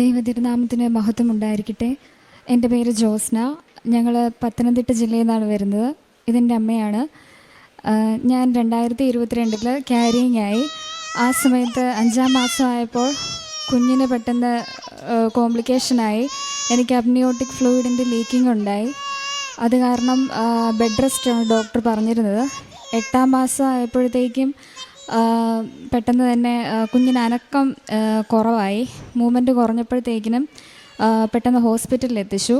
ദൈവതിരുനാമത്തിന് മഹത്വം ഉണ്ടായിരിക്കട്ടെ എന്റെ പേര് ജോസ്ന. ഞങ്ങൾ പത്തനംതിട്ട ജില്ലയിൽ നിന്നാണ് വരുന്നത്. ഇതെന്റെ അമ്മയാണ്. ഞാൻ രണ്ടായിരത്തി ഇരുപത്തിരണ്ടിൽ ക്യാരിയിങ് ആയി. ആ സമയത്ത് അഞ്ചാം മാസമായപ്പോൾ കുഞ്ഞിന് പെട്ടെന്ന് കോംപ്ലിക്കേഷനായി എനിക്ക് അബ്നിയോട്ടിക് ഫ്ലൂയിഡിന്റെ ലീക്കിംഗ് ഉണ്ടായി. അത് കാരണം ബെഡ് റെസ്റ്റാണ് ഡോക്ടർ പറഞ്ഞിരുന്നത്. എട്ടാം മാസം ആയപ്പോഴത്തേക്കും പെട്ടെന്ന് തന്നെ കുഞ്ഞിന് അനക്കം കുറവായി. മൂവ്മെന്റ് കുറഞ്ഞപ്പോഴത്തേക്കിനും പെട്ടെന്ന് ഹോസ്പിറ്റലിൽ എത്തിച്ചു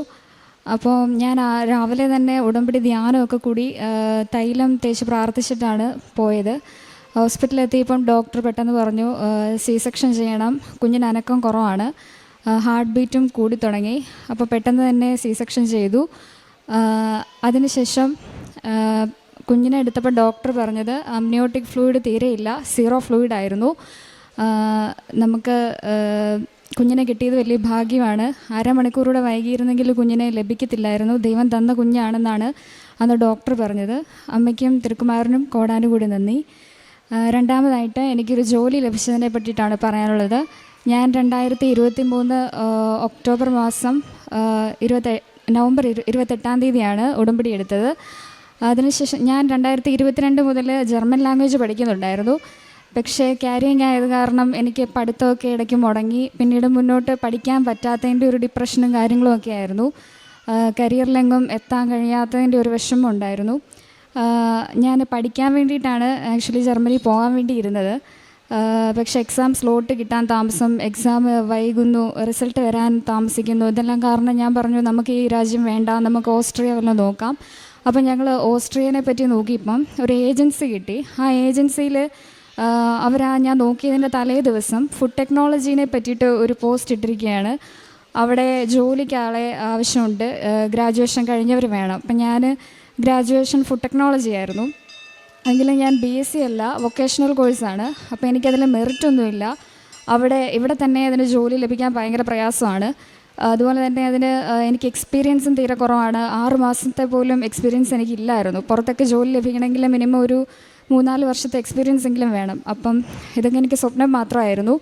അപ്പോൾ ഞാൻ രാവിലെ തന്നെ ഉടമ്പടി ധ്യാനമൊക്കെ കൂടി തൈലം തേച്ച് പ്രാർത്ഥിച്ചിട്ടാണ് പോയത്. ഹോസ്പിറ്റലിൽ എത്തിയപ്പം ഡോക്ടർ പെട്ടെന്ന് പറഞ്ഞു സി സെക്ഷൻ ചെയ്യണം. കുഞ്ഞിന് അനക്കം കുറവാണ്. ഹാർട്ട് ബീറ്റും കൂടി തുടങ്ങി. അപ്പോൾ പെട്ടെന്ന് തന്നെ സി സെക്ഷൻ ചെയ്തു അതിനുശേഷം കുഞ്ഞിനെ എടുത്തപ്പോൾ ഡോക്ടർ പറഞ്ഞത് അമ്നിയോട്ടിക് ഫ്ലൂയിഡ് തീരെയില്ല സീറോ ഫ്ലൂയിഡ് ആയിരുന്നു. നമുക്ക് കുഞ്ഞിനെ കിട്ടിയത് വലിയ ഭാഗ്യമാണ്. അരമണിക്കൂറൂടെ വൈകിയിരുന്നെങ്കിൽ കുഞ്ഞിനെ ലഭിക്കത്തില്ലായിരുന്നു. ദൈവം തന്ന കുഞ്ഞാണെന്നാണ് അന്ന് ഡോക്ടർ പറഞ്ഞത്. അമ്മയ്ക്കും തിരുക്കുമാറിനും കോടാനും കൂടി നന്ദി. രണ്ടാമതായിട്ട് എനിക്കൊരു ജോലി ലഭിച്ചതിനെ പറ്റിയിട്ടാണ് പറയാനുള്ളത്. ഞാൻ രണ്ടായിരത്തി ഇരുപത്തി മൂന്ന് ഒക്ടോബർ മാസം ഇരുപത്തെ നവംബർ ഇരു ഇരുപത്തെട്ടാം തീയതിയാണ് ഉടമ്പടി എടുത്തത്. അതിനുശേഷം ഞാൻ രണ്ടായിരത്തി ഇരുപത്തിരണ്ട് മുതൽ ജർമ്മൻ ലാംഗ്വേജ് പഠിക്കുന്നുണ്ടായിരുന്നു. പക്ഷേ ക്യാരിയിങ് ആയത് കാരണം എനിക്ക് പഠിത്തമൊക്കെ ഇടയ്ക്ക് മുടങ്ങി. പിന്നീട് മുന്നോട്ട് പഠിക്കാൻ പറ്റാത്തതിന്റെ ഒരു ഡിപ്രഷനും കാര്യങ്ങളും ഒക്കെ ആയിരുന്നു. കരിയറിലെങ്ങും എത്താൻ കഴിയാത്തതിന്റെ ഒരു വിഷമം ഉണ്ടായിരുന്നു. ഞാൻ പഠിക്കാൻ വേണ്ടിയിട്ടാണ് ആക്ച്വലി ജർമ്മനി പോകാൻ വേണ്ടി ഇരുന്നത്. പക്ഷേ എക്സാം സ്ലോട്ട് കിട്ടാൻ താമസം എക്സാം വൈകുന്നു റിസൾട്ട് വരാൻ താമസിക്കുന്നു. ഇതെല്ലാം കാരണം ഞാൻ പറഞ്ഞു നമുക്ക് ഈ രാജ്യം വേണ്ട നമുക്ക് ഓസ്ട്രിയ വല്ലതും നോക്കാം. അപ്പം ഞങ്ങൾ ഓസ്ട്രിയനെ പറ്റി നോക്കിയപ്പം ഒരു ഏജൻസി കിട്ടി. ആ ഏജൻസിയിൽ അവരാ ഞാൻ നോക്കിയതിന്റെ തലേ ദിവസം ഫുഡ് ടെക്നോളജീനെ പറ്റിയിട്ട് ഒരു പോസ്റ്റ് ഇട്ടിരിക്കുകയാണ്. അവിടെ ജോലിക്ക് ആളെ ആവശ്യമുണ്ട് ഗ്രാജുവേഷൻ കഴിഞ്ഞവർ വേണം. അപ്പം ഞാൻ ഗ്രാജുവേഷൻ ഫുഡ് ടെക്നോളജി ആയിരുന്നു. എങ്കിലും ഞാൻ ബി എസ് സി അല്ല വൊക്കേഷണൽ കോഴ്സാണ് അപ്പോൾ എനിക്കതിൽ മെറിറ്റ് ഒന്നുമില്ല. അവിടെ ഇവിടെ തന്നെ അതിന് ജോലി ലഭിക്കാൻ ഭയങ്കര പ്രയാസമാണ്. അതുപോലെ തന്നെ അതിന് എനിക്ക് എക്സ്പീരിയൻസും തീരെ കുറവാണ്. ആറ് മാസത്തെ പോലും എക്സ്പീരിയൻസ് എനിക്കില്ലായിരുന്നു. പുറത്തൊക്കെ ജോലി ലഭിക്കണമെങ്കിൽ മിനിമം ഒരു മൂന്നാൽ വർഷത്തെ എക്സ്പീരിയൻസ് എങ്കിലും വേണം. അപ്പം ഇതൊക്കെ എനിക്ക് സ്വപ്നം മാത്രമായിരുന്നു.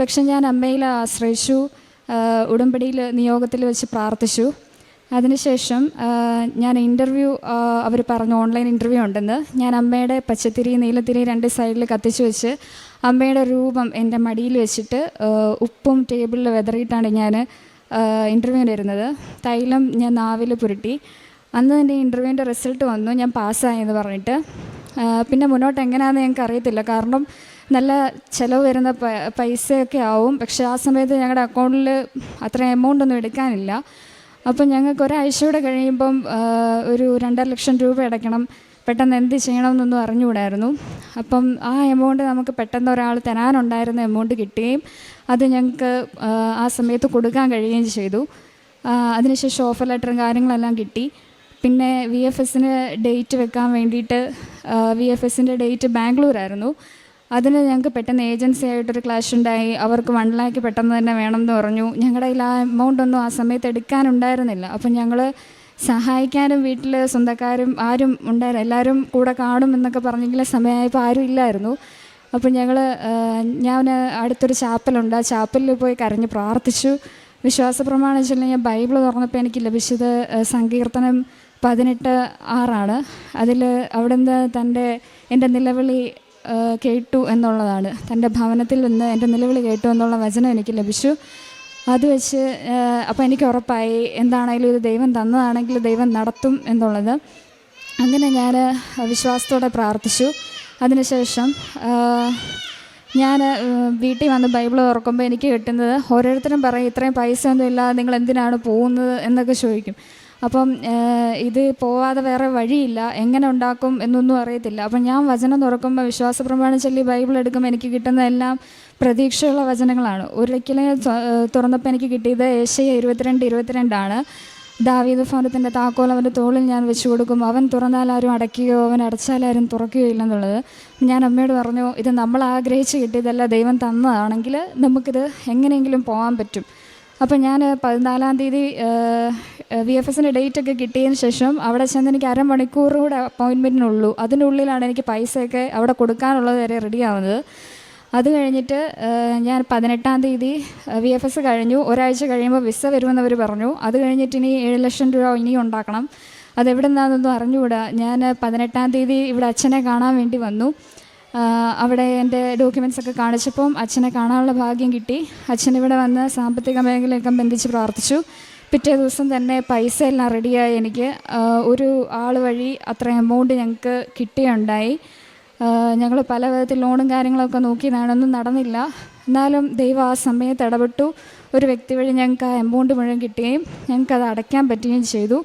പക്ഷെ ഞാൻ അമ്മയിൽ ആശ്രയിച്ചു. ഉടമ്പടിയിൽ നിയോഗത്തിൽ വെച്ച് പ്രാർത്ഥിച്ചു. അതിനുശേഷം ഞാൻ ഇന്റർവ്യൂ അവർ പറഞ്ഞു ഓൺലൈൻ ഇന്റർവ്യൂ ഉണ്ടെന്ന്. ഞാൻ അമ്മയുടെ പച്ചത്തിരി നീലത്തിരി രണ്ട് സൈഡിൽ കത്തിച്ച് വെച്ച് അമ്മയുടെ രൂപം എന്റെ മടിയിൽ വെച്ചിട്ട് ഉപ്പും ടേബിളിൽ വെതറിയിട്ടാണ് ഞാൻ ഇന്റർവ്യൂവിന് ഉണ്ടായിരുന്നത് തൈലം ഞാൻ നാവിൽ പുരട്ടി. അന്ന് എന്റെ ഇന്റർവ്യൂവിന്റെ റിസൾട്ട് വന്നു. ഞാൻ പാസ്സായെന്ന് പറഞ്ഞിട്ട്. പിന്നെ മുന്നോട്ട് എങ്ങനെയാണെന്ന് ഞങ്ങൾക്ക് അറിയത്തില്ല. കാരണം നല്ല ചിലവ് വരുന്ന പൈസയൊക്കെ ആവും. പക്ഷേ ആ സമയത്ത് ഞങ്ങളുടെ അക്കൗണ്ടിൽ അത്ര എമൗണ്ട് ഒന്നും എടുക്കാനില്ല. അപ്പം ഞങ്ങൾക്ക് ഒരാഴ്ചയൂടെ കഴിയുമ്പം ആ, ഒരു രണ്ടര ലക്ഷം രൂപ അടയ്ക്കണം. പെട്ടെന്ന് എന്ത് ചെയ്യണമെന്നൊന്നും അറിഞ്ഞുകൂടായിരുന്നു. അപ്പം ആ എമൗണ്ട് നമുക്ക് പെട്ടെന്ന് ഒരാൾ തരാനുണ്ടായിരുന്ന എമൗണ്ട് കിട്ടുകയും അത് ഞങ്ങൾക്ക് ആ, സമയത്ത് കൊടുക്കാൻ കഴിയുകയും ചെയ്തു. അതിനുശേഷം ഓഫർ ലെറ്ററും കാര്യങ്ങളെല്ലാം കിട്ടി. പിന്നെ വി എഫ് എസിന് ഡേറ്റ് വെക്കാൻ വേണ്ടിയിട്ട് വി എഫ് എസിന്റെ ഡേറ്റ് ബാംഗ്ലൂരായിരുന്നു. അതിന് ഞങ്ങൾക്ക് പെട്ടെന്ന് ഏജൻസി ആയിട്ടൊരു ക്ലാഷ് ഉണ്ടായി. അവർക്ക് വൺ ലാക്ക് പെട്ടെന്ന് തന്നെ വേണമെന്ന് പറഞ്ഞു. ഞങ്ങളുടെ കയ്യിൽ ആ എമൗണ്ട് ഒന്നും ആ സമയത്ത് എടുക്കാനുണ്ടായിരുന്നില്ല. അപ്പം ഞങ്ങൾ സഹായിക്കാനും വീട്ടിൽ സ്വന്തക്കാരും ആരും ഉണ്ടായിരുന്നു എല്ലാവരും കൂടെ കാണും എന്നൊക്കെ പറഞ്ഞെങ്കിലും സമയമായപ്പോൾ ആരും ഇല്ലായിരുന്നു. അപ്പോൾ ഞങ്ങൾ ഞാൻ അടുത്തൊരു ചാപ്പലുണ്ട്. ആ ചാപ്പലിൽ പോയി കരഞ്ഞ് പ്രാർത്ഥിച്ചു. വിശ്വാസ പ്രമാണം വെച്ചാൽ ഞാൻ ബൈബിൾ തുറന്നപ്പോൾ എനിക്ക് ലഭിച്ചത് സങ്കീർത്തനം പതിനെട്ട് ആറാണ്. അതിൽ അവിടുന്ന് തന്റെ എന്റെ നിലവിളി കേട്ടു എന്നുള്ളതാണ്. തന്റെ ഭവനത്തിൽ നിന്ന് എന്റെ നിലവിളി കേട്ടു എന്നുള്ള വചനം എനിക്ക് ലഭിച്ചു അത് വെച്ച് അപ്പോൾ എനിക്ക് ഉറപ്പായി. എന്താണെങ്കിലും ഇത് ദൈവം തന്നതാണെങ്കിൽ ദൈവം നടത്തും എന്നുള്ളത്. അങ്ങനെ ഞാൻ വിശ്വാസത്തോടെ പ്രാർത്ഥിച്ചു. അതിനുശേഷം ഞാൻ വീട്ടിൽ വന്ന് ബൈബിൾ തുറക്കുമ്പോൾ എനിക്ക് കിട്ടുന്നത് ഓരോരുത്തരും പറയും ഇത്രയും പൈസ ഒന്നും ഇല്ല നിങ്ങൾ എന്തിനാണ് പോകുന്നത്? എന്നൊക്കെ ചോദിക്കും. അപ്പം ഇത് പോവാതെ വേറെ വഴിയില്ല. എങ്ങനെ ഉണ്ടാക്കും എന്നൊന്നും അറിയത്തില്ല. അപ്പം ഞാൻ വചനം തുറക്കുമ്പോൾ വിശ്വാസ പ്രമാണം ചൊല്ലി ബൈബിൾ എടുക്കുമ്പോൾ എനിക്ക് കിട്ടുന്നതെല്ലാം പ്രതീക്ഷയുള്ള വചനങ്ങളാണ്. ഒരിക്കലും തുറന്നപ്പോൾ എനിക്ക് കിട്ടിയത് ഏഷ്യ ഇരുപത്തിരണ്ട് ഇരുപത്തിരണ്ടാണ്. ദാവീദ് ഭവനത്തിന്റെ താക്കോൽ അവന്റെ തോളിൽ ഞാൻ വെച്ച് കൊടുക്കും. അവൻ തുറന്നാൽ ആരും അടയ്ക്കുകയോ അവൻ അടച്ചാൽ ആരും തുറക്കുകയോ ഇല്ലെന്നുള്ളത്. ഞാൻ അമ്മയോട് പറഞ്ഞു ഇത് നമ്മൾ ആഗ്രഹിച്ച് കിട്ടിയതല്ല ദൈവം തന്നതാണെങ്കിൽ നമുക്കിത് എങ്ങനെയെങ്കിലും പോകാൻ പറ്റും. അപ്പം ഞാൻ പതിനാലാം തീയതി വി എഫ് എസിന്റെ ഡേറ്റ് ഒക്കെ കിട്ടിയതിന് ശേഷം അവിടെ ചെന്ന് എനിക്ക് അരമണിക്കൂർ കൂടെ അപ്പോയിൻമെന്റിനുള്ളൂ അതിനുള്ളിലാണ് എനിക്ക് പൈസയൊക്കെ അവിടെ കൊടുക്കാനുള്ളത് വരെ റെഡി ആവുന്നത്. അത് കഴിഞ്ഞിട്ട് ഞാൻ പതിനെട്ടാം തീയതി വി എഫ് എസ് കഴിഞ്ഞു. ഒരാഴ്ച കഴിയുമ്പോൾ വിസ വരുമെന്നവർ പറഞ്ഞു. അത് കഴിഞ്ഞിട്ട് ഇനി ഏഴ് ലക്ഷം രൂപ ഇനി ഉണ്ടാക്കണം. അതെവിടെ നിന്നാണെന്നൊന്നും അറിഞ്ഞുകൂടാ. ഞാൻ പതിനെട്ടാം തീയതി ഇവിടെ അച്ഛനെ കാണാൻ വേണ്ടി വന്നു. അവിടെ എന്റെ ഡോക്യുമെന്റ്സ് ഒക്കെ കാണിച്ചപ്പം അച്ഛനെ കാണാനുള്ള ഭാഗ്യം കിട്ടി. അച്ഛൻ ഇവിടെ വന്ന് സാമ്പത്തിക മേഖലയൊക്കെ ബന്ധിച്ച് പ്രാർത്ഥിച്ചു. പിറ്റേ ദിവസം തന്നെ പൈസ എല്ലാം റെഡിയായി എനിക്ക് ഒരു ആൾ വഴി അത്ര എമൗണ്ട് ഞങ്ങൾക്ക് കിട്ടുകയുണ്ടായി ഞങ്ങൾ പല വിധത്തിൽ ലോണും കാര്യങ്ങളൊക്കെ നോക്കിയതാണ് ഒന്നും നടന്നില്ല. എന്നാലും ദൈവം ആ സമയത്ത് ഇടപെട്ടു. ഒരു വ്യക്തി വഴി ഞങ്ങൾക്ക് ആ എമൗണ്ട് മുഴുവൻ കിട്ടുകയും അത് അടയ്ക്കാൻ പറ്റുകയും ചെയ്തു.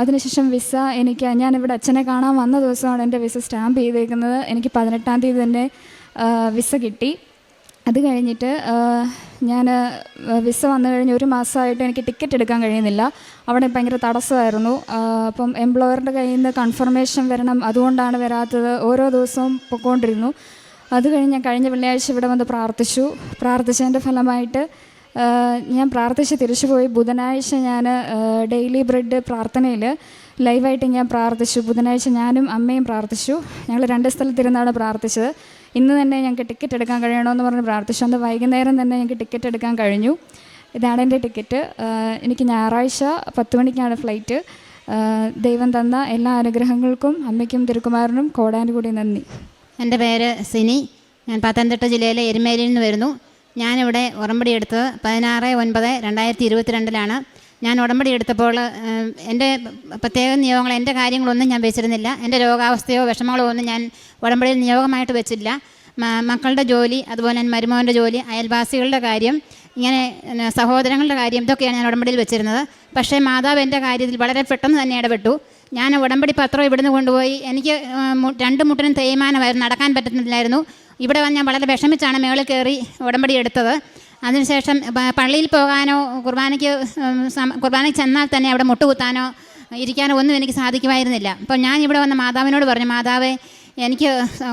അതിനുശേഷം വിസ എനിക്ക് ഞാനിവിടെ അച്ഛനെ കാണാൻ വന്ന ദിവസമാണ് എന്റെ വിസ സ്റ്റാമ്പ് ചെയ്തേക്കുന്നത്. എനിക്ക് പതിനെട്ടാം തീയതി തന്നെ വിസ കിട്ടി. അത് കഴിഞ്ഞിട്ട് ഞാൻ വിസ വന്നു കഴിഞ്ഞ് ഒരു മാസമായിട്ട് എനിക്ക് ടിക്കറ്റ് എടുക്കാൻ കഴിയുന്നില്ല. അവിടെ ഭയങ്കര തടസ്സമായിരുന്നു. അപ്പം എംപ്ലോയറിന്റെ കയ്യിൽ നിന്ന് കൺഫർമേഷൻ വരണം അതുകൊണ്ടാണ് വരാത്തത്. ഓരോ ദിവസവും പൊയ്ക്കൊണ്ടിരുന്നു അത് കഴിഞ്ഞ് ഞാൻ കഴിഞ്ഞ വെള്ളിയാഴ്ച ഇവിടെ വന്ന് പ്രാർത്ഥിച്ചു. പ്രാർത്ഥിച്ചതിന്റെ ഫലമായിട്ട് ഞാൻ പ്രാർത്ഥിച്ച് തിരിച്ചു പോയി. ബുധനാഴ്ച ഞാൻ ഡെയിലി ബ്രെഡ് പ്രാർത്ഥനയിൽ ലൈവായിട്ട് ഞാൻ പ്രാർത്ഥിച്ചു. ബുധനാഴ്ച ഞാനും അമ്മയും പ്രാർത്ഥിച്ചു. ഞങ്ങൾ രണ്ട് സ്ഥലത്തിരുന്നാണ് പ്രാർത്ഥിച്ചത്. ഇന്ന് തന്നെ ഞങ്ങൾക്ക് ടിക്കറ്റ് എടുക്കാൻ കഴിയണമെന്ന് പറഞ്ഞ് പ്രാർത്ഥിച്ചു അന്ന് വൈകുന്നേരം തന്നെ ഞങ്ങൾക്ക് ടിക്കറ്റ് എടുക്കാൻ കഴിഞ്ഞു. ഇതാണ് എന്റെ ടിക്കറ്റ്. എനിക്ക് ഞായറാഴ്ച പത്ത് മണിക്കാണ് ഫ്ലൈറ്റ്. ദൈവം തന്ന എല്ലാ അനുഗ്രഹങ്ങൾക്കും അമ്മയ്ക്കും തിരുക്കുമാരനും കോടാനുകൂടി നന്ദി. എന്റെ പേര് സിനി. ഞാൻ പത്തനംതിട്ട ജില്ലയിലെ എരുമേലിയിൽ നിന്ന് വരുന്നു. ഞാനിവിടെ ഉറമ്പടി എടുത്തത് പതിനാറ് ഒൻപത് രണ്ടായിരത്തി ഇരുപത്തിരണ്ടിലാണ്. ഞാൻ ഉടമ്പടി എടുത്തപ്പോൾ എന്റെ പ്രത്യേക നിയോഗങ്ങൾ എന്റെ കാര്യങ്ങളൊന്നും ഞാൻ വെച്ചിരുന്നില്ല. എന്റെ രോഗാവസ്ഥയോ വിഷമങ്ങളോ ഒന്നും ഞാൻ ഉടമ്പടിയിൽ നിയോഗമായിട്ട് വെച്ചില്ല. മക്കളുടെ ജോലി അതുപോലെ തന്നെ മരുമോന്റെ ജോലി അയൽവാസികളുടെ കാര്യം ഇങ്ങനെ സഹോദരങ്ങളുടെ കാര്യം ഇതൊക്കെയാണ് ഞാൻ ഉടമ്പടിയിൽ വെച്ചിരുന്നത്. പക്ഷേ മാതാവ് എന്റെ കാര്യത്തിൽ വളരെ പെട്ടെന്ന് തന്നെ ഇടപെട്ടു. ഞാൻ ഉടമ്പടി പത്രം ഇവിടുന്ന് കൊണ്ടുപോയി. എനിക്ക് രണ്ട് മുട്ടിനും തേയ്മാനമായിരുന്നു നടക്കാൻ പറ്റുന്നില്ലായിരുന്നു. ഇവിടെ വന്ന് ഞാൻ വളരെ വിഷമിച്ചാണ് മേളിൽ കയറി ഉടമ്പടി എടുത്തത്. അതിനുശേഷം പള്ളിയിൽ പോകാനോ കുർബാനയ്ക്ക് കുർബാനയ്ക്ക് ചെന്നാൽ തന്നെ അവിടെ മുട്ടുകുത്താനോ ഇരിക്കാനോ ഒന്നും എനിക്ക് സാധിക്കുമായിരുന്നില്ല. അപ്പോൾ ഞാൻ ഇവിടെ വന്ന മാതാവിനോട് പറഞ്ഞു മാതാവേ എനിക്ക്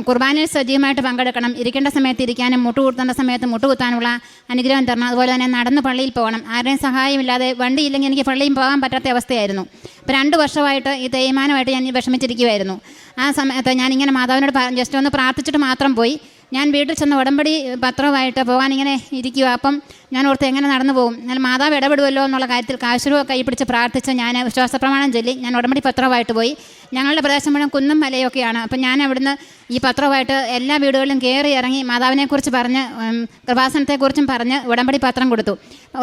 കുർബാനയിൽ സജീവമായിട്ട് പങ്കെടുക്കണം. ഇരിക്കേണ്ട സമയത്ത് ഇരിക്കാനും മുട്ടുകൂട്ടേണ്ട സമയത്ത് മുട്ടുകുത്താനുള്ള അനുഗ്രഹം തരണം. അതുപോലെ തന്നെ നടന്ന് പള്ളിയിൽ പോകണം. ആരുടെയും സഹായമില്ലാതെ വണ്ടി ഇല്ലെങ്കിൽ എനിക്ക് പള്ളിയിൽ പോകാൻ പറ്റാത്ത അവസ്ഥയായിരുന്നു. അപ്പോൾ രണ്ട് വർഷമായിട്ട് ഈ തേയ്മാനമായിട്ട് ഞാൻ വിഷമിച്ചിരിക്കുമായിരുന്നു ആ സമയത്ത് ഞാനിങ്ങനെ മാതാവിനോട് ജസ്റ്റ് ഒന്ന് പ്രാർത്ഥിച്ചിട്ട് മാത്രം പോയി. ഞാൻ വീട്ടിൽ ചെന്ന് ഉടമ്പടി പത്രമായിട്ട് പോകാൻ ഇങ്ങനെ ഇരിക്കുക അപ്പം ഞാൻ ഓർത്ത് എങ്ങനെ നടന്നു പോകും? എന്നാൽ മാതാവ് ഇടപെടുമല്ലോ എന്നുള്ള കാര്യത്തിൽ കാശുരൂപ കൈ പിടിച്ച് പ്രാർത്ഥിച്ച് ഞാൻ വിശ്വാസപ്രമാണം ചൊല്ലി ഞാൻ ഉടമ്പടി പത്രമായിട്ട് പോയി. ഞങ്ങളുടെ പ്രദേശം മുഴുവൻ കുന്നും മലയൊക്കെയാണ് അപ്പം ഞാൻ അവിടുന്ന് ഈ പത്രമായിട്ട് എല്ലാ വീടുകളിലും കയറി ഇറങ്ങി മാതാവിനെക്കുറിച്ച് പറഞ്ഞ് കൃപാസനത്തെക്കുറിച്ചും പറഞ്ഞ് ഉടമ്പടി പത്രം കൊടുത്തു.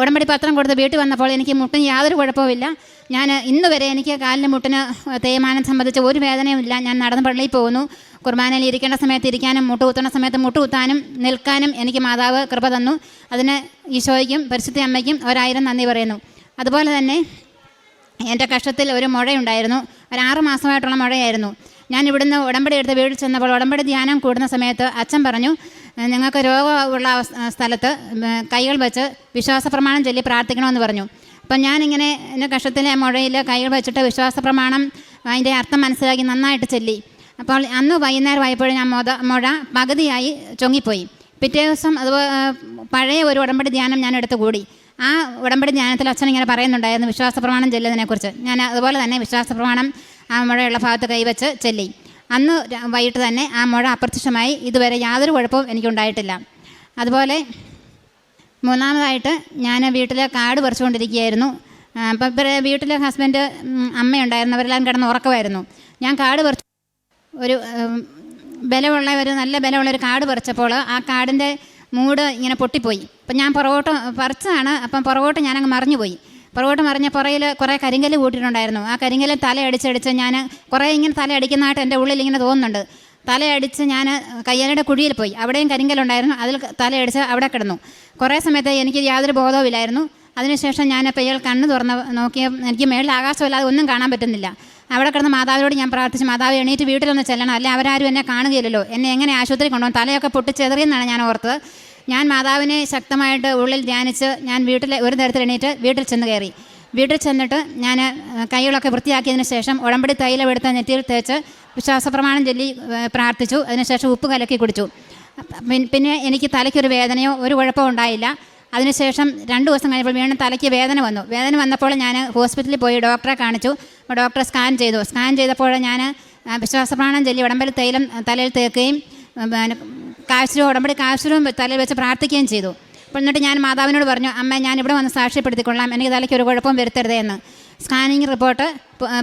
ഉടമ്പടി പത്രം കൊടുത്ത് വീട്ടിൽ വന്നപ്പോൾ എനിക്ക് മുട്ടിന് യാതൊരു കുഴപ്പമില്ല ഞാൻ ഇന്ന് വരെ എനിക്ക് കാലിന് മുട്ടിന് തേയ്മാനം സംബന്ധിച്ച് ഒരു വേദനയും ഇല്ല ഞാൻ നടന്ന് പള്ളിയിൽ പോകുന്നു. കുർബാനയിൽ ഇരിക്കേണ്ട സമയത്ത് ഇരിക്കാനും മുട്ട് കുത്തുന്ന സമയത്ത് മുട്ട് കുത്താനും നിൽക്കാനും എനിക്ക് മാതാവ് കൃപ തന്നു. അതിന് ഈശോയ്ക്കും പരിശുദ്ധ അമ്മയ്ക്കും ഒരായിരം നന്ദി പറയുന്നു. അതുപോലെ തന്നെ എന്റെ കഷ്ടത്തിൽ ഒരു മുഴയുണ്ടായിരുന്നു. ഒരു ആറ് മാസമായിട്ടുള്ള മുഴയായിരുന്നു. ഞാൻ ഇവിടുന്ന് ഉടമ്പടി എടുത്ത് വീട്ടിൽ ചെന്നപ്പോൾ ഉടമ്പടി ധ്യാനം കൂടുന്ന സമയത്ത് അച്ഛൻ പറഞ്ഞു ഞങ്ങൾക്ക് രോഗമുള്ള സ്ഥലത്ത് കൈകൾ വെച്ച് വിശ്വാസ പ്രമാണം ചൊല്ലി പ്രാർത്ഥിക്കണമെന്ന് പറഞ്ഞു. അപ്പം ഞാനിങ്ങനെ എന്റെ കഷ്ടത്തിലെ മുഴയിൽ കൈകൾ വെച്ചിട്ട് വിശ്വാസ പ്രമാണം അതിന്റെ അർത്ഥം മനസ്സിലാക്കി നന്നായിട്ട് ചൊല്ലി. അപ്പോൾ അന്ന് വൈകുന്നേരം ആയപ്പോൾ ഞാൻ മുത മുഴ പകുതിയായി ചൊങ്ങിപ്പോയി. പിറ്റേ ദിവസം അതുപോലെ പഴയ ഒരു ഉടമ്പടി ധ്യാനം ഞാൻ എടുത്ത് കൂടി. ആ ഉടമ്പടി ധ്യാനത്തിൽ അച്ഛൻ ഇങ്ങനെ പറയുന്നുണ്ടായിരുന്നു വിശ്വാസ പ്രമാണം ചെല്ലുന്നതിനെക്കുറിച്ച്. ഞാൻ അതുപോലെ തന്നെ വിശ്വാസ പ്രമാണം ആ മുഴയുള്ള ഭാഗത്ത് കൈവച്ച് ചെല്ലി. അന്ന് വൈകിട്ട് തന്നെ ആ മുഴ അപ്രത്യക്ഷമായി. ഇതുവരെ യാതൊരു കുഴപ്പവും എനിക്കുണ്ടായിട്ടില്ല. അതുപോലെ മൂന്നാമതായിട്ട് ഞാൻ വീട്ടിൽ കാട് പറിച്ചുകൊണ്ടിരിക്കുകയായിരുന്നു. അപ്പം വീട്ടിൽ ഹസ്ബൻഡ് അമ്മയുണ്ടായിരുന്നു. അവരെല്ലാം കിടന്ന് ഉറക്കമായിരുന്നു. ഞാൻ കാട് പറിച്ചു ഒരു ബലമുള്ള ഒരു നല്ല ബലമുള്ള ഒരു കാട് പറിച്ചപ്പോൾ ആ കാടിന്റെ മൂട് ഇങ്ങനെ പൊട്ടിപ്പോയി. അപ്പം ഞാൻ പുറകോട്ട് പറിച്ചതാണ്. അപ്പം പുറകോട്ട് ഞാനങ്ങ് മറിഞ്ഞുപോയി. പുറകോട്ട് മറിഞ്ഞ പുറയിൽ കുറേ കരിങ്കല്ല് കൂട്ടിയിട്ടുണ്ടായിരുന്നു. ആ കരിങ്കല്ല് തല അടിച്ചടിച്ച് ഞാൻ കുറേ ഇങ്ങനെ തല അടിക്കുന്നതായിട്ട് എന്റെ ഉള്ളിൽ ഇങ്ങനെ തോന്നുന്നുണ്ട്. തലയടിച്ച് ഞാൻ കയ്യാലയുടെ കുഴിയിൽ പോയി. അവിടെയും കരിങ്കലുണ്ടായിരുന്നു അതിൽ തലയടിച്ച് അവിടെ കിടന്നു. കുറേ സമയത്ത് എനിക്ക് യാതൊരു ബോധവുമില്ലായിരുന്നു. അതിനുശേഷം ഞാൻ പെയ്യൽ കണ്ണ് തുറന്ന് നോക്കിയ എനിക്ക് മേളിൽ ആകാശമില്ലാതെ ഒന്നും കാണാൻ പറ്റുന്നില്ല. അവിടെ കിടന്ന് മാതാവിനോട് ഞാൻ പ്രാർത്ഥിച്ചു മാതാവ് എണീറ്റ് വീട്ടിലൊന്ന് ചെല്ലണം. അല്ലെ? അവരാരും എന്നെ കാണുകയില്ലല്ലോ. എന്നെ എങ്ങനെ ആശുപത്രി കൊണ്ടുപോകും തലയൊക്കെ പൊട്ടിച്ചെറിയെന്നാണ് ഞാൻ ഓർത്തത്. ഞാൻ മാതാവിനെ ശക്തമായിട്ട് ഉള്ളിൽ ധ്യാനിച്ച് ഞാൻ വീട്ടിൽ ഒരു തരത്തിൽ എണീറ്റ് വീട്ടിൽ ചെന്ന് കയറി. വീട്ടിൽ ചെന്നിട്ട് ഞാൻ കൈകളൊക്കെ വൃത്തിയാക്കിയതിന് ശേഷം ഉടമ്പടി തൈലം എടുത്ത് നെറ്റിയിൽ തേച്ച് വിശ്വാസപ്രമാണം ചൊല്ലി പ്രാർത്ഥിച്ചു. അതിനുശേഷം ഉപ്പ് കലക്കി കുടിച്ചു. പിന്നെ എനിക്ക് തലയ്ക്കൊരു വേദനയോ ഒരു കുഴപ്പമോ ഉണ്ടായില്ല. അതിനുശേഷം രണ്ട് ദിവസം കഴിഞ്ഞപ്പോൾ വീണ്ടും തലയ്ക്ക് വേദന വന്നു. വേദന വന്നപ്പോൾ ഞാൻ ഹോസ്പിറ്റലിൽ പോയി ഡോക്ടറെ കാണിച്ചു. അപ്പോൾ ഡോക്ടർ സ്കാൻ ചെയ്തു. സ്കാൻ ചെയ്തപ്പോൾ ഞാൻ വിശ്വാസപ്രാണം ചൊല്ലി ഉടമ്പൽ തൈലം തലയിൽ തേക്കുകയും കാശിലും ഉടമ്പടി കാശിലും തലയിൽ വെച്ച് പ്രാർത്ഥിക്കുകയും ചെയ്തു. അപ്പോൾ എന്നിട്ട് ഞാൻ മാതാവിനോട് പറഞ്ഞു അമ്മ ഞാൻ ഇവിടെ വന്ന് സാക്ഷ്യപ്പെടുത്തിക്കൊള്ളാം. എനിക്ക് തലയ്ക്ക് ഒരു കുഴപ്പവും വരുത്തരുതേ എന്ന്. സ്കാനിങ് റിപ്പോർട്ട്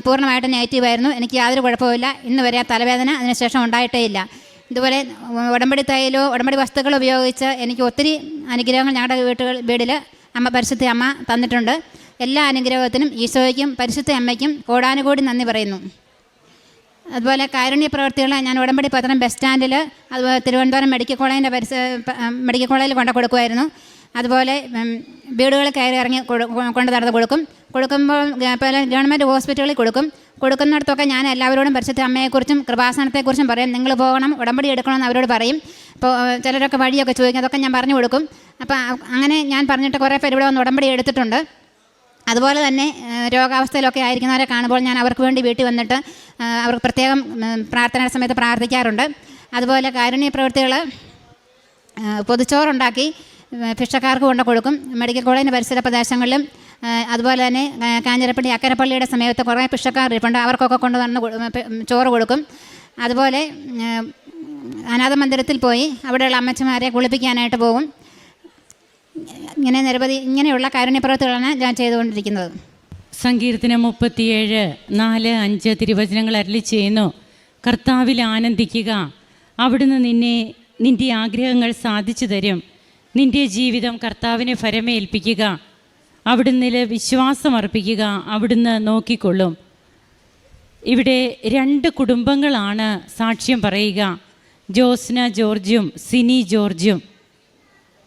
പൂർണമായിട്ട് നെഗറ്റീവ് ആയിരുന്നു. എനിക്ക് യാതൊരു കുഴപ്പമില്ല ഇന്ന് വരെ ആ തലവേദന അതിനുശേഷം ഉണ്ടായിട്ടേ ഇല്ല. ഇതുപോലെ ഉടമ്പടി തൈലോ ഉടമ്പടി വസ്തുക്കൾ ഉപയോഗിച്ച് എനിക്ക് ഒത്തിരി അനുഗ്രഹങ്ങൾ ഞങ്ങളുടെ വീട്ടുകൾ വീടിൽ അമ്മ പരിശുദ്ധി അമ്മ തന്നിട്ടുണ്ട്. എല്ലാ അനുഗ്രഹത്തിനും ഈശോയ്ക്കും പരിശുദ്ധ അമ്മയ്ക്കും കോടാനുകൂടി നന്ദി പറയുന്നു. അതുപോലെ കാരുണ്യ പ്രവർത്തികൾ ഞാൻ ഉടമ്പടി പത്രം ബസ് സ്റ്റാൻഡിൽ അതുപോലെ തിരുവനന്തപുരം മെഡിക്കൽ കോളേജിന്റെ പരിസ മെഡിക്കൽ കോളേജിൽ കൊണ്ട് കൊടുക്കുമായിരുന്നു. അതുപോലെ വീടുകളിൽ കയറി ഇറങ്ങി കൊണ്ട് നടന്ന് കൊടുക്കും. കൊടുക്കുമ്പോൾ പോലെ ഗവൺമെന്റ് ഹോസ്പിറ്റലുകളിൽ കൊടുക്കും. കൊടുക്കുന്നിടത്തൊക്കെ ഞാൻ എല്ലാവരോടും പരിശുദ്ധ അമ്മയെക്കുറിച്ചും കൃപാസനത്തെക്കുറിച്ചും പറയും. നിങ്ങൾ പോകണം ഉടമ്പടി എടുക്കണമെന്ന് അവരോട് പറയും. അപ്പോൾ ചിലരൊക്കെ വഴിയൊക്കെ ചോദിക്കും. അതൊക്കെ ഞാൻ പറഞ്ഞു കൊടുക്കും. അപ്പോൾ അങ്ങനെ ഞാൻ പറഞ്ഞിട്ട് കുറേ പേര് ഇവിടെ വന്ന് ഉടമ്പടി എടുത്തിട്ടുണ്ട്. അതുപോലെ തന്നെ രോഗാവസ്ഥയിലൊക്കെ ആയിരിക്കുന്നവരെ കാണുമ്പോൾ ഞാൻ അവർക്ക് വേണ്ടി വീട്ടിൽ വന്നിട്ട് അവർക്ക് പ്രത്യേകം പ്രാർത്ഥനയുടെ പ്രാർത്ഥനാ സമയത്ത് പ്രാർത്ഥിക്കാറുണ്ട്. അതുപോലെ കാരുണ്യ പ്രവൃത്തികൾ പൊതിച്ചോറുണ്ടാക്കി ഭിക്ഷക്കാർക്ക് കൊണ്ട് കൊടുക്കും. മെഡിക്കൽ കോളേജിന്റെ പരിസര പ്രദേശങ്ങളിലും അതുപോലെ തന്നെ കാഞ്ഞിരപ്പള്ളി അക്കരപ്പള്ളിയുടെ സമയത്ത് കുറേ ഭിക്ഷക്കാർ ഇരിപ്പുണ്ട് അവർക്കൊക്കെ കൊണ്ട് വന്ന് ചോറ് കൊടുക്കും. അതുപോലെ അനാഥ മന്ദിരത്തിൽ പോയി അവിടെയുള്ള അമ്മച്ചമാരെ കുളിപ്പിക്കാനായിട്ട് പോകും. ഇങ്ങനെ നിരവധി ഇങ്ങനെയുള്ള കാരുണ്യപ്രവൃത്തികളാണ് ഞാൻ ചെയ്തുകൊണ്ടിരിക്കുന്നത്. സങ്കീർത്തനം മുപ്പത്തിയേഴ് നാല് അഞ്ച് തിരുവചനങ്ങൾ അരളി ചെയ്യുന്നു. കർത്താവിൽ ആനന്ദിക്കുക. അവിടുന്ന് നിന്നെ നിന്റെ ആഗ്രഹങ്ങൾ സാധിച്ചു തരും. നിന്റെ ജീവിതം കർത്താവിനെ ഫരമേൽപ്പിക്കുക അവിടുന്ന് വിശ്വാസമർപ്പിക്കുക. അവിടുന്ന് നോക്കിക്കൊള്ളും. ഇവിടെ രണ്ട് കുടുംബങ്ങളാണ് സാക്ഷ്യം പറയുക. ജോസ്ന ജോർജും സിനി ജോർജും.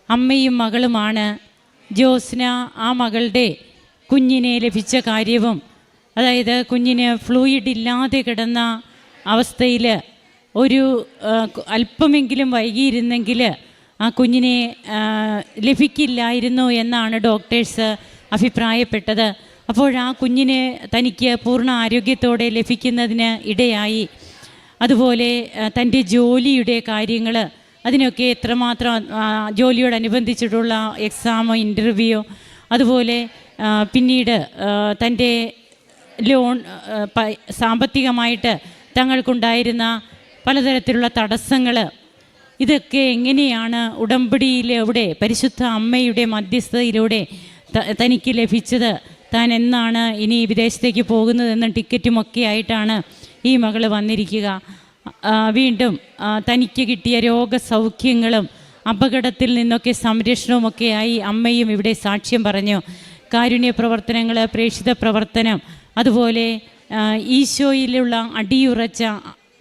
അമ്മയും മകളുമാണ്. ജോസ്ന ആ മകളുടെ കുഞ്ഞിനെ ലഭിച്ച കാര്യവും അതായത് കുഞ്ഞിന് ഫ്ലൂയിഡ് ഇല്ലാതെ കിടന്ന അവസ്ഥയിൽ ഒരു അല്പമെങ്കിലും വൈകിയിരുന്നെങ്കിൽ ആ കുഞ്ഞിനെ ലഭിക്കില്ലായിരുന്നു എന്നാണ് ഡോക്ടേഴ്സ് അഭിപ്രായപ്പെട്ടത്. അപ്പോൾ ആ കുഞ്ഞിന് തനിക്ക് പൂർണ ആരോഗ്യത്തോടെ ലഭിക്കുന്നതിന് ഇടയായി. അതുപോലെ തന്റെ ജോലിയുടെ കാര്യങ്ങൾ അതിനൊക്കെ എത്രമാത്രം ജോലിയോട് ജോലിയോടനുബന്ധിച്ചിട്ടുള്ള എക്സാമോ ഇന്റർവ്യൂ അതുപോലെ പിന്നീട് തന്റെ ലോൺ സാമ്പത്തികമായിട്ട് തങ്ങൾക്കുണ്ടായിരുന്ന പലതരത്തിലുള്ള തടസ്സങ്ങൾ ഇതൊക്കെ എങ്ങനെയാണ് ഉടമ്പടിയിലൂടെ പരിശുദ്ധ അമ്മയുടെ മധ്യസ്ഥതയിലൂടെ തനിക്ക് ലഭിച്ചത്? താൻ എന്നാണ് ഇനി വിദേശത്തേക്ക് പോകുന്നതെന്നും ടിക്കറ്റുമൊക്കെ ആയിട്ടാണ് ഈ മകൾ വന്നിരിക്കുക. വീണ്ടും തനിക്ക് കിട്ടിയ രോഗസൗഖ്യങ്ങളും അപകടത്തിൽ നിന്നൊക്കെ സംരക്ഷണവുമൊക്കെയായി അമ്മയും ഇവിടെ സാക്ഷ്യം പറഞ്ഞു. കാരുണ്യ പ്രവർത്തനങ്ങൾ പ്രേക്ഷിത പ്രവർത്തനം അതുപോലെ ഈശോയിലുള്ള അടിയുറച്ച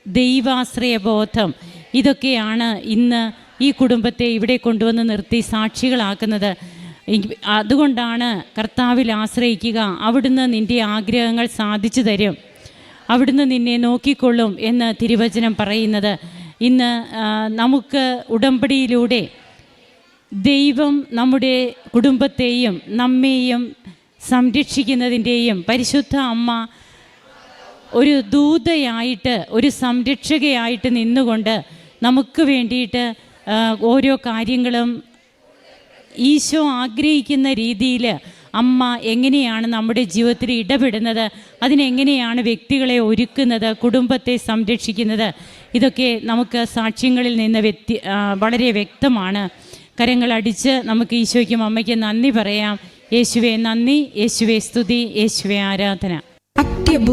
ദൈവാശ്രയ ബോധം ഇതൊക്കെയാണ് ഇന്ന് ഈ കുടുംബത്തെ ഇവിടെ കൊണ്ടുവന്ന് നിർത്തി സാക്ഷികളാക്കുന്നത്. അതുകൊണ്ടാണ് കർത്താവിൽ ആശ്രയിക്കുക അവിടുന്ന് നിന്റെ ആഗ്രഹങ്ങൾ സാധിച്ചു തരും. അവിടുന്ന് നിന്നെ നോക്കിക്കൊള്ളും എന്ന് തിരുവചനം പറയുന്നത്. ഇന്ന് നമുക്ക് ഉടമ്പടിയിലൂടെ ദൈവം നമ്മുടെ കുടുംബത്തെയും നമ്മെയും സംരക്ഷിക്കുന്നതിന്റെയും പരിശുദ്ധ അമ്മ ഒരു ദൂതയായിട്ട് ഒരു സംരക്ഷകയായിട്ട് നിന്നുകൊണ്ട് നമുക്ക് വേണ്ടിയിട്ട് ഓരോ കാര്യങ്ങളും ഈശോ ആഗ്രഹിക്കുന്ന രീതിയിൽ അമ്മ എങ്ങനെയാണ് നമ്മുടെ ജീവിതത്തിൽ ഇടപെടുന്നത്? അതിനെങ്ങനെയാണ് വ്യക്തികളെ ഒരുക്കുന്നത്? കുടുംബത്തെ സംരക്ഷിക്കുന്നത്? ഇതൊക്കെ നമുക്ക് സാക്ഷ്യങ്ങളിൽ നിന്ന് വ്യക്തി വളരെ വ്യക്തമാണ്. കരങ്ങളടിച്ച് നമുക്ക് ഈശോയ്ക്കും അമ്മയ്ക്കും നന്ദി പറയാം. യേശുവെ നന്ദി യേശുവെ സ്തുതി യേശുവെ ആരാധന.